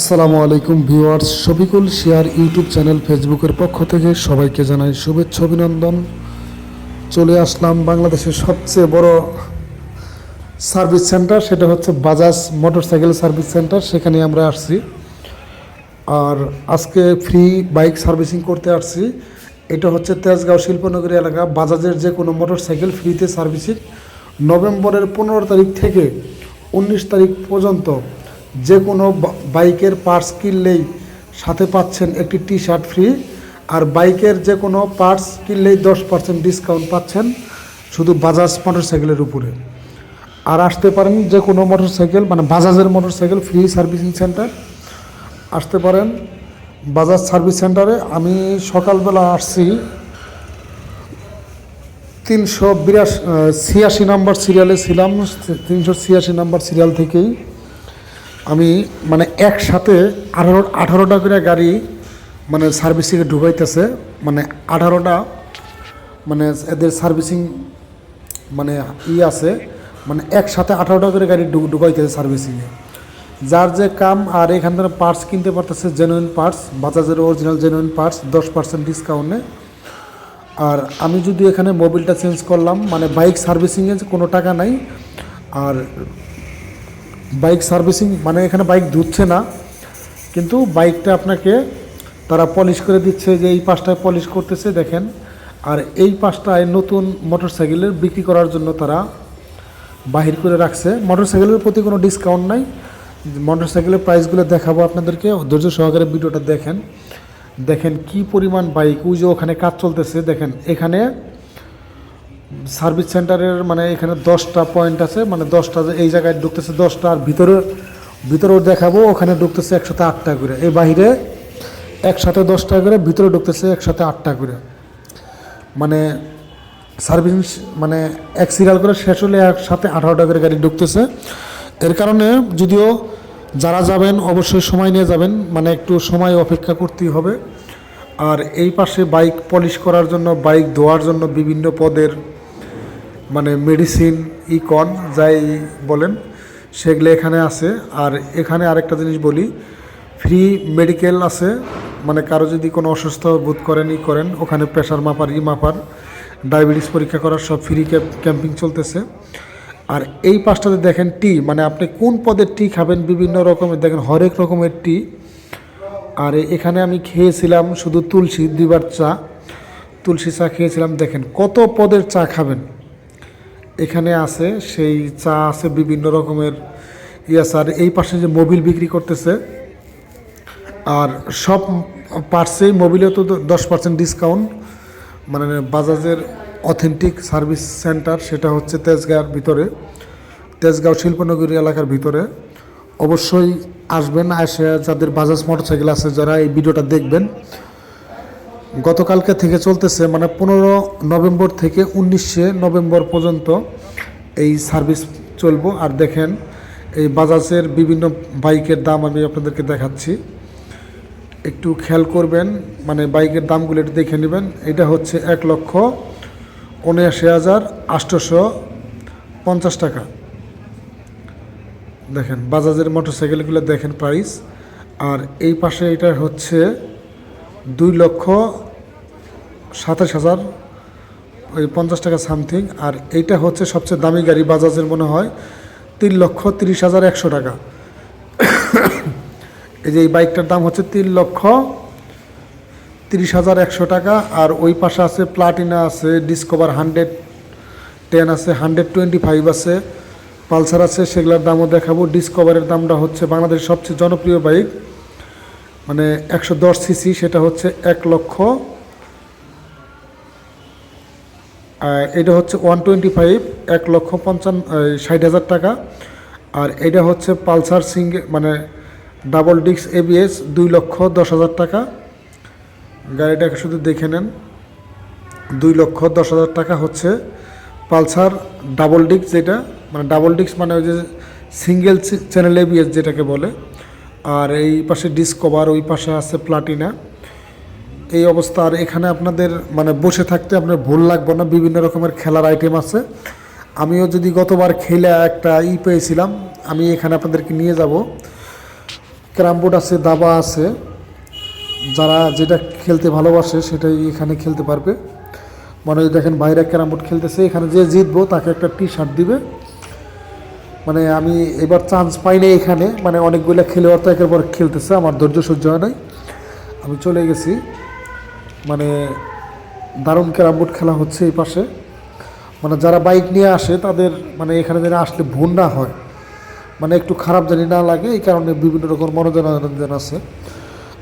আসসালামু আলাইকুম viewers, Shafiqul share YouTube channel ফেসবুকের পক্ষ থেকে সবাইকে জানাই শুভেচ্ছা, অভিনন্দন। চলে আসলাম বাংলাদেশের সবচেয়ে বড় সার্ভিস সেন্টার, সেটা হচ্ছে বাজাজ মোটরসাইকেল সার্ভিস সেন্টার, সেখানে আমরা আসছি। আর আজকে ফ্রি বাইক সার্ভিসিং করতে আসছি। এটা হচ্ছে তেজগাঁও শিল্পনগরী এলাকা, বাজাজের যে কোনো মোটরসাইকেল ফ্রিতে সার্ভিসিং নভেম্বরের পনেরো তারিখ থেকে উনিশ তারিখ পর্যন্ত যে কোনো বাইকের পার্টস কিনলেই সাথে পাচ্ছেন একটি টি শার্ট ফ্রি আর বাইকের যে কোনো পার্টস কিনলেই দশ পার্সেন্ট ডিসকাউন্ট পাচ্ছেন শুধু বাজাজ মোটরসাইকেলের উপরে। আর আসতে পারেন যে কোনো মোটরসাইকেল মানে বাজাজের মোটরসাইকেল ফ্রি সার্ভিসিং সেন্টার আসতে পারেন বাজাজ সার্ভিস সেন্টারে আমি সকালবেলা আসছি তিনশো বিরাশি ছিয়াশি নাম্বার সিরিয়ালে ছিলাম, তিনশো ছিয়াশি নাম্বার সিরিয়াল থেকেই। আমি মানে একসাথে আঠারো, আঠারোটা করে গাড়ি মানে সার্ভিসিংয়ে ঢুকাইতেছে। মানে আঠারোটা মানে এদের সার্ভিসিং মানে ই আছে। মানে একসাথে আঠারোটা করে গাড়ি ঢুকাইতেছে সার্ভিসিংয়ে যার যে কাম আর এখান থেকে পার্টস কিনতে পারতেছে জেনুইন পার্টস বাজাজের অরিজিনাল জেনুইন পার্টস দশ পার্সেন্ট ডিসকাউন্টে আর আমি যদি এখানে মোবিলটা চেঞ্জ করলাম মানে বাইক সার্ভিসিংয়ে কোনো টাকা নাই। আর বাইক সার্ভিসিং মানে এখানে বাইক ধুচ্ছে না, কিন্তু বাইকটা আপনাকে তারা পলিশ করে দিচ্ছে যে এই পাশটায় পলিশ করতেছে, দেখেন। আর এই পাশটায় নতুন মোটরসাইকেলের বিক্রি করার জন্য তারা বাহির করে রাখছে। মোটরসাইকেলের প্রতি কোনো ডিসকাউন্ট নাই। মোটরসাইকেলের প্রাইসগুলো দেখাবো আপনাদেরকে, ধৈর্য সহকারে ভিডিওটা দেখেন। দেখেন কি পরিমাণ বাইক ওই যে ওখানে কাজ চলতেছে, দেখেন, এখানে সার্ভিস সেন্টারের মানে এখানে দশটা পয়েন্ট আছে মানে দশটা এই জায়গায় ঢুকতেছে দশটা আর ভিতরে, ভিতরেও দেখাবো, ওখানে ঢুকতেছে একসাথে আটটা করে। এই বাইরে একসাথে দশটা করে, ভিতরে ঢুকতেছে একসাথে আটটা করে। মানে সার্ভিস মানে এক সিরিয়াল করে শেষ হলে একসাথে আঠারোটা করে গাড়ি ঢুকতেছে। এর কারণে যদিও যারা যাবেন, অবশ্যই সময় নিয়ে যাবেন মানে একটু সময় অপেক্ষা করতেই হবে। আর এই পাশে বাইক পলিশ করার জন্য, বাইক ধোয়ার জন্য বিভিন্ন পদের মানে মেডিসিন ইকন যাই বলেন, সেগুলো এখানে আছে। আর এখানে আরেকটা জিনিস বলি ফ্রি মেডিকেল আছে। মানে কারও যদি কোনো অসুস্থ বোধ করেন, ই করেন, ওখানে প্রেশার মাপার, ই মাপার ডায়াবেটিস পরীক্ষা করার সব ফ্রি ক্যাম্পিং চলতেছে। আর এই পাশটাতে দেখেন টি মানে আপনি কোন পদের টি খাবেন, বিভিন্ন রকমের, দেখেন হরেক রকমের টি আর এখানে আমি খেয়েছিলাম শুধু তুলসী, দুইবার চা। তুলসী চা খেয়েছিলাম, দেখেন কত পদের চা খাবেন। এখানে আছে, সেই চা আছে বিভিন্ন রকমের। ইয়ে স্যার এই পাশে যে মোবিল বিক্রি করতেছে, আর সব পার্সেই মোবিলে তো দশ পার্সেন্ট ডিসকাউন্ট মানে বাজাজের অথেন্টিক সার্ভিস সেন্টার সেটা হচ্ছে তেজগাঁর ভিতরে। তেজগাঁও শিল্পনগরী এলাকার ভিতরে। অবশ্যই আসবেন এসে যাদের বাজাজ মোটরসাইকেল আছে যারা এই ভিডিওটা দেখবেন। গতকালকে থেকে চলতেছে মানে পনেরো নভেম্বর থেকে উনিশে নভেম্বর পর্যন্ত এই সার্ভিস চলবো। আর দেখেন, এই বাজাজের বিভিন্ন বাইকের দাম আমি আপনাদেরকে দেখাচ্ছি। একটু খেয়াল করবেন মানে বাইকের দামগুলো একটু দেখে নেবেন। এটা হচ্ছে এক লক্ষ উনআশি হাজার আটশোশো পঞ্চাশ টাকা। দেখেন, বাজাজের মোটরসাইকেলগুলো দেখেন প্রাইস আর এই পাশে এটা হচ্ছে দুই লক্ষ সাতাশ হাজার, ওই পঞ্চাশ টাকা সামথিং আর এইটা হচ্ছে সবচেয়ে দামি গাড়ি বাজাজের মনে হয় তিন লক্ষ তিরিশ হাজার একশো টাকা। এই যে এই বাইকটার দাম হচ্ছে তিন লক্ষ তিরিশ হাজার একশো টাকা। আর ওই পাশে আছে প্লাটিনা আছে ডিসকভার হান্ড্রেড টেন আছে হান্ড্রেড টোয়েন্টি ফাইভ আছে। পালসার আছে, সেগুলোর দামও দেখাবো। ডিসকভারের দামটা হচ্ছে বাংলাদেশের সবচেয়ে জনপ্রিয় বাইক মানে একশো দশ সিসি সেটা হচ্ছে এক লক্ষ। এটা হচ্ছে ওয়ান টোয়েন্টি ফাইভ এক লক্ষ পঞ্চান্ন ষাট হাজার টাকা। আর এটা হচ্ছে পালসার সিঙ্গে মানে ডাবল ডিস্ক এবিএস দুই লক্ষ দশ হাজার টাকা। গাড়িটাকে শুধু দেখে নেন, দুই লক্ষ দশ হাজার টাকা হচ্ছে পালসার ডাবল ডিস্ক যেটা। মানে ডাবল ডিস্ক মানে ওই যে সিঙ্গেল চ্যানেল এবিএস যেটাকে বলে। আর এই পাশে ডিসকভার ওই পাশে আছে প্লাটিনা এই অবস্থা। আর এখানে আপনাদের মানে বসে থাকতে আপনার ভুল লাগবে না। বিভিন্ন রকমের খেলার আইটেম আছে। আমিও যদি গতবার খেলে একটা ই পেয়েছিলাম, আমি এখানে আপনাদেরকে নিয়ে যাব। ক্যারাম বোর্ড আছে, দাবা আছে। যারা যেটা খেলতে ভালোবাসে সেটাই এখানে খেলতে পারবে। মানে দেখেন বাইরে ক্যারাম বোর্ড খেলতেছে। এখানে যে জিতবো তাকে একটা টি শার্ট দিবে। মানে আমি এবার চান্স পাইনি এখানে। মানে অনেকগুলো খেলোয়াড় তো একের পর খেলতেছে, আমার ধৈর্য সহ্য হয় নাই। আমি চলে গেছি। মানে দারুণ ক্যারাম বোর্ড খেলা হচ্ছে এই পাশে। মানে যারা বাইক নিয়ে আসে, তাদের মানে এখানে যেন আসলে ভুল না হয়। মানে একটু খারাপ জানি না লাগে, এই কারণে বিভিন্ন রকম মনোরঞ্জন আছে।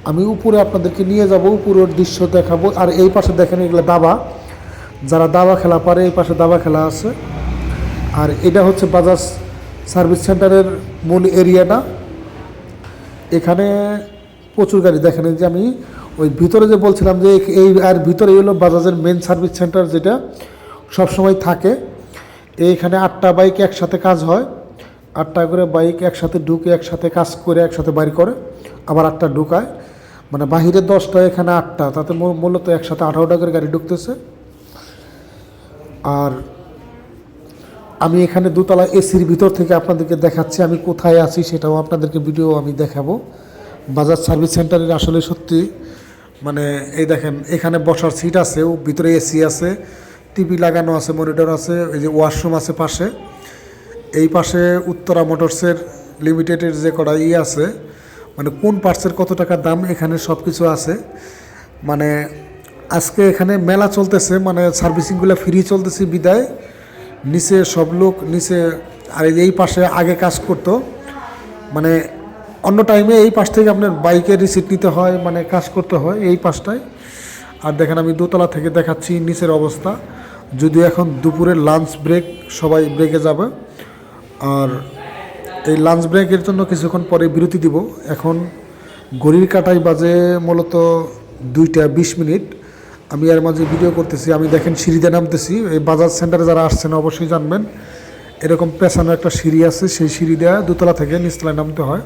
আমি উপরে আপনাদেরকে নিয়ে যাব, উপরের দৃশ্য দেখাবো। আর এই পাশে দেখেন এগুলো দাবা। যারা দাবা খেলা পারে, এই পাশে দাবা খেলা আছে। আর এটা হচ্ছে বাজাজ সার্ভিস সেন্টারের মূল এরিয়াটা। এখানে প্রচুর গাড়ি। দেখেন যে আমি ওই ভিতরে যে বলছিলাম যে এই আর ভিতরে হলো বাজাজের মেন সার্ভিস সেন্টার যেটা সবসময় থাকে। এইখানে আটটা বাইক একসাথে কাজ হয়। আটটা করে বাইক একসাথে ঢুকে, একসাথে কাজ করে, একসাথে বাড়ি করে, আবার আটটা ঢুকায়। মানে বাহিরে দশটা, এখানে আটটা। তাতে মূলত একসাথে আঠারোটা করে গাড়ি ঢুকতেছে। আর আমি এখানে দোতলা এসির ভিতর থেকে আপনাদেরকে দেখাচ্ছি, আমি কোথায় আছি সেটাও আপনাদেরকে ভিডিও আমি দেখাবো। বাজার সার্ভিস সেন্টারের আসলে সত্যি মানে এই দেখেন, এখানে বসার সিট আছে ভিতরে এসি আছে টিভি লাগানো আছে মনিটর আছে, এই যে ওয়াশরুম আছে পাশে। এই পাশে উত্তরা মোটরসের লিমিটেডের যে কটা ই আছে মানে কোন পার্টসের কত টাকা দাম, এখানে সব কিছু আছে। মানে আজকে এখানে মেলা চলতেছে মানে সার্ভিসিংগুলো ফ্রি চলতেছে বিদায়। নিচে সব লোক নিচে, আর এই পাশে আগে কাজ করতো। মানে অন্য টাইমে এই পাশ থেকে আপনার বাইকের রিসিট নিতে হয় মানে কাজ করতে হয় এই পাশটায়। আর দেখেন আমি দোতলা থেকে দেখাচ্ছি নিচের অবস্থা। যদিও এখন দুপুরের লাঞ্চ ব্রেক সবাই ব্রেকে যাবে, আর এই লাঞ্চ ব্রেকের জন্য কিছুক্ষণ পরে বিরতি দিব। এখন ঘড়ির কাটাই বাজে মূলত দুইটা বিশ মিনিট। আমি এর মাঝে ভিডিও করতেছি, আমি দেখেন সিঁড়িতে নামতেছি। এই বাজাজ সেন্টারে যারা আসছেন, অবশ্যই জানবেন। এরকম পেছানো একটা সিঁড়ি আছে, সেই সিঁড়ি দেওয়া দুতলা থেকে নিচতলায় নামতে হয়।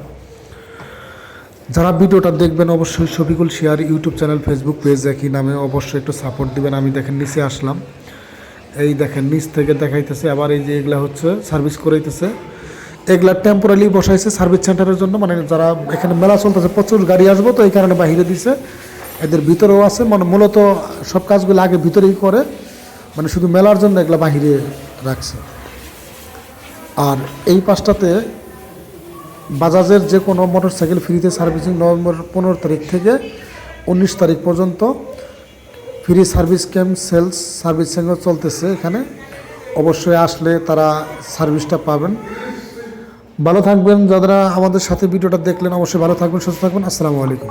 যারা ভিডিওটা দেখবেন, অবশ্যই Shafiqul share YouTube channel Facebook page একই নামে অবশ্যই একটু সাপোর্ট দিবেন। আমি দেখেন নিচে আসলাম। এই দেখেন, নিচ থেকে দেখাইতেছে, আবার এই যে এগুলা হচ্ছে সার্ভিস করাইতেছে। এগুলা টেম্পোরারি বসাইছে সার্ভিস সেন্টারের জন্য। মানে যারা এখানে মেলা চলতেছে, প্রচুর গাড়ি আসব তো, এই কারণে বাহিরে দিছে। এদের ভিতরেও আছে মানে মূলত সব কাজগুলো আগে ভিতরেই করে মানে শুধু মেলার জন্য এগুলো বাহিরে রাখছে। আর এই পাশটাতে বাজাজের যে কোনো মোটর সাইকেল ফ্রিতে সার্ভিসিং নভেম্বর পনেরো তারিখ থেকে উনিশ তারিখ পর্যন্ত ফ্রি সার্ভিস ক্যাম্প, সেলস সার্ভিসিংও চলতেছে এখানে। অবশ্যই আসলে তারা সার্ভিসটা পাবেন। ভালো থাকবেন, যারা আমাদের সাথে ভিডিওটা দেখলেন অবশ্যই ভালো থাকবেন, সুস্থ থাকবেন। আসসালামু আলাইকুম।